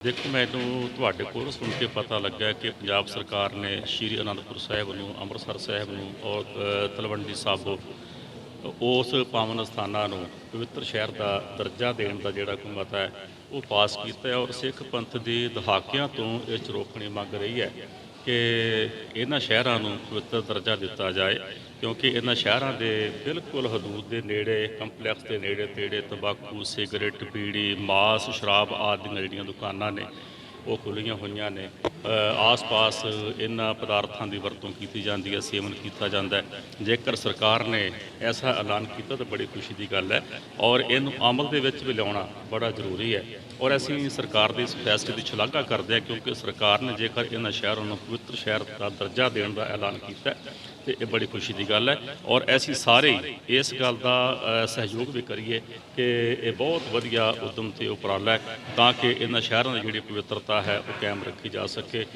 ਦੇਖੋ ਮੈਨੂੰ ਤੁਹਾਡੇ ਕੋਲ ਸੁਣ ਕੇ ਪਤਾ ਲੱਗਾ ਕਿ ਪੰਜਾਬ ਸਰਕਾਰ ਨੇ ਸ਼੍ਰੀ ਅਨੰਦਪੁਰ ਸਾਹਿਬ ਨੂੰ, ਅੰਮ੍ਰਿਤਸਰ ਸਾਹਿਬ ਨੂੰ ਔਰ ਤਲਵੰਡੀ ਸਾਬੋ, ਉਸ ਪਾਵਨ ਸਥਾਨਾਂ ਨੂੰ ਪਵਿੱਤਰ ਸ਼ਹਿਰ ਦਾ ਦਰਜਾ ਦੇਣ ਦਾ ਜਿਹੜਾ ਕੋਈ ਮਤਾ ਹੈ, ਉਹ ਪਾਸ ਕੀਤਾ ਹੈ ਔਰ ਸਿੱਖ ਪੰਥ ਦੇ ਦਹਾਕਿਆਂ ਤੋਂ ਇਹ 'ਚ ਰੋਕਣੀ ਮੰਗ ਰਹੀ ਹੈ। ਕਿ ਇਹਨਾਂ ਸ਼ਹਿਰਾਂ ਨੂੰ ਪਵਿੱਤਰ ਦਰਜਾ ਦਿੱਤਾ ਜਾਏ, ਕਿਉਂਕਿ ਇਹਨਾਂ ਸ਼ਹਿਰਾਂ ਦੇ ਬਿਲਕੁਲ ਹਦੂਦ ਦੇ ਨੇੜੇ, ਕੰਪਲੈਕਸ ਦੇ ਨੇੜੇ ਤੇੜੇ, ਤੰਬਾਕੂ, ਸਿਗਰਟ ਬੀੜੀ ਮਾਸ, ਸ਼ਰਾਬ ਆਦਿ ਦੀਆਂ ਜਿਹੜੀਆਂ ਦੁਕਾਨਾਂ ਨੇ, ਉਹ ਖੁੱਲ੍ਹੀਆਂ ਹੋਈਆਂ ਨੇ। ਆਸ-ਪਾਸ ਇਹਨਾਂ ਪਦਾਰਥਾਂ ਦੀ ਵਰਤੋਂ ਕੀਤੀ ਜਾਂਦੀ ਹੈ ਸੇਵਨ ਕੀਤਾ ਜਾਂਦਾ ਹੈ। ਜੇਕਰ ਸਰਕਾਰ ਨੇ ਐਸਾ ਐਲਾਨ ਕੀਤਾ ਤਾਂ ਬੜੀ ਖੁਸ਼ੀ ਦੀ ਗੱਲ ਹੈ ਔਰ ਇਹਨੂੰ ਅਮਲ ਦੇ ਵਿੱਚ ਵੀ ਲਿਆਉਣਾ ਬੜਾ ਜ਼ਰੂਰੀ ਹੈ। ਔਰ ਅਸੀਂ ਸਰਕਾਰ ਦੇ ਇਸ ਫੈਸਲੇ ਦੀ ਸ਼ਲਾਘਾ ਕਰਦੇ ਹਾਂ ਕਿਉਂਕਿ ਸਰਕਾਰ ਨੇ ਜੇਕਰ ਇਹਨਾਂ ਸ਼ਹਿਰਾਂ ਨੂੰ ਪਵਿੱਤਰ ਸ਼ਹਿਰ ਦਾ ਦਰਜਾ ਦੇਣ ਦਾ ਐਲਾਨ ਕੀਤਾ ਹੈ, ਤੇ ਇਹ ਬੜੀ ਖੁਸ਼ੀ ਦੀ ਗੱਲ ਹੈ। ਔਰ ਅਸੀਂ ਸਾਰੇ ਇਸ ਗੱਲ ਦਾ ਸਹਿਯੋਗ ਵੀ ਕਰੀਏ ਕਿ ਇਹ ਬਹੁਤ ਵਧੀਆ ਉਦਮ ਤੇ ਉਪਰਾਲਾ ਹੈ ਤਾਂ ਕਿ ਇਹਨਾਂ ਸ਼ਹਿਰਾਂ ਦੀ ਜਿਹੜੀ ਪਵਿੱਤਰਤਾ ਹੈ ਉਹ ਕਾਇਮ ਰੱਖੀ ਜਾ ਸਕੇ। Okay